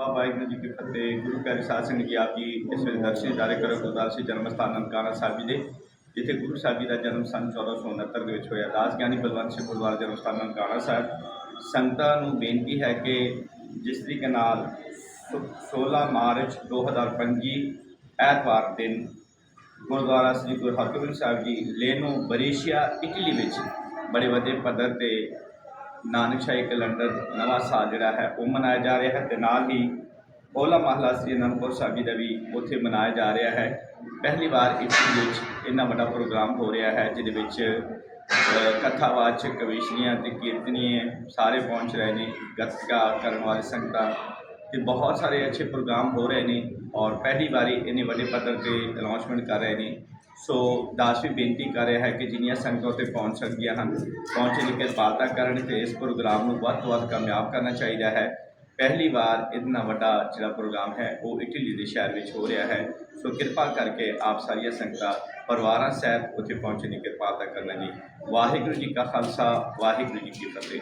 ਵਾਹਿਗੁਰੂ ਜੀ ਕੀ ਫਤਿਹ, ਗੁਰੂ ਪਿਆਰੇ ਸਾਧ ਸਿੰਘ ਜੀ ਆਪ ਜੀ ਇਸ ਵੇਲੇ ਦਰਸ਼ਨ ਦਿਦਾਰੇ ਕਰੋ ਗੁਰਦਾਸ ਜੀ ਜਨਮ ਸਥਾਨ ਨਨਕਾਣਾ ਸਾਹਿਬ ਜੀ ਦੇ, ਜਿੱਥੇ ਗੁਰੂ ਸਾਹਿਬ ਜੀ ਦਾ ਜਨਮ ਸੰਨ 1469 ਦੇ ਵਿੱਚ ਹੋਇਆ। ਦਾਸ ਗਿਆਨੀ ਬਲਵੰਤ ਸਿੰਘ ਗੁਰਦੁਆਰਾ ਜਨਮ ਸਥਾਨ ਨਨਕਾਣਾ ਸਾਹਿਬ। ਸੰਗਤਾਂ ਨੂੰ ਬੇਨਤੀ ਹੈ ਕਿ ਜਿਸ ਤਰੀਕੇ ਨਾਲ ਸੋ- 16 ਮਾਰਚ 2025 ਐਤਵਾਰ ਦਿਨ ਗੁਰਦੁਆਰਾ ਸ੍ਰੀ ਗੁਰੂ ਹਰਗੋਬਿੰਦ ਸਾਹਿਬ ਜੀ ਲੇਨੋ ਬਰੇਸ਼ੀਆ, ਇਟਲੀ ਵਿੱਚ ਬੜੇ ਵੱਡੇ ਪੱਧਰ ਤੇ ਨਾਨਕਸ਼ਾਹੀ ਕੈਲੰਡਰ ਨਵਾਂ ਸਾਲ ਜਿਹੜਾ ਹੈ ਉਹ ਮਨਾਇਆ ਜਾ ਰਿਹਾ ਹੈ ਤੇ ਨਾਲ ਹੀ ਹੋਲਾ ਮਹੱਲਾ ਸ੍ਰੀ ਅਨੰਦਪੁਰ ਸਾਹਿਬ ਜੀ ਦਾ ਵੀ ਉੱਥੇ ਮਨਾਇਆ ਜਾ ਰਿਹਾ ਹੈ। ਪਹਿਲੀ ਵਾਰ ਇਸ ਵਿੱਚ ਇੰਨਾ ਵੱਡਾ ਪ੍ਰੋਗਰਾਮ ਹੋ ਰਿਹਾ ਹੈ, ਜਿਹਦੇ ਵਿੱਚ ਕਥਾਵਾਚਕ ਕਵੀਸ਼ਨੀਆਂ ਤੇ ਕੀਰਤਨੀਏ ਸਾਰੇ ਪਹੁੰਚ ਰਹੇ ਨੇ, ਗੱਤਕਾ ਕਰਨ ਵਾਲੇ ਸੰਗਤਾਂ ਤੇ ਬਹੁਤ ਸਾਰੇ ਅੱਛੇ ਪ੍ਰੋਗਰਾਮ ਹੋ ਰਹੇ ਨੇ ਔਰ ਪਹਿਲੀ ਵਾਰੀ ਇੰਨੇ ਵੱਡੇ ਪੱਧਰ ਤੇ ਅਨਾਉਂਸਮੈਂਟ ਕਰ ਰਹੇ ਨੇ। ਸੋ ਦਾਸ ਵੀ ਬੇਨਤੀ ਕਰ ਰਿਹਾ ਹੈ ਕਿ ਜਿੰਨੀਆਂ ਸੰਗਤਾਂ ਉੱਤੇ ਪਹੁੰਚ ਸਕਦੀਆਂ ਹਨ ਪਹੁੰਚਣ ਦੀ ਕਿਰਪਾਲਤਾ ਕਰਨ ਤੇ ਇਸ ਪ੍ਰੋਗਰਾਮ ਨੂੰ ਵੱਧ ਤੋਂ ਵੱਧ ਕਾਮਯਾਬ ਕਰਨਾ ਚਾਹੀਦਾ ਹੈ। ਪਹਿਲੀ ਵਾਰ ਇੰਨਾ ਵੱਡਾ ਜਿਹੜਾ ਪ੍ਰੋਗਰਾਮ ਹੈ, ਉਹ ਇਟਲੀ ਦੇ ਸ਼ਹਿਰ ਵਿੱਚ ਹੋ ਰਿਹਾ ਹੈ। ਸੋ ਕਿਰਪਾ ਕਰਕੇ ਆਪ ਸਾਰੀਆਂ ਸੰਗਤਾਂ, ਪਰਿਵਾਰਾਂ ਸਹਿਤ ਉੱਥੇ ਪਹੁੰਚਣ ਦੀ ਕਿਰਪਾਲਤਾ ਕਰਨਾ ਜੀ ਵਾਹਿਗੁਰੂ ਜੀ ਕਾ ਖਾਲਸਾ, ਵਾਹਿਗੁਰੂ ਜੀ ਕੀ ਫਤਿਹ।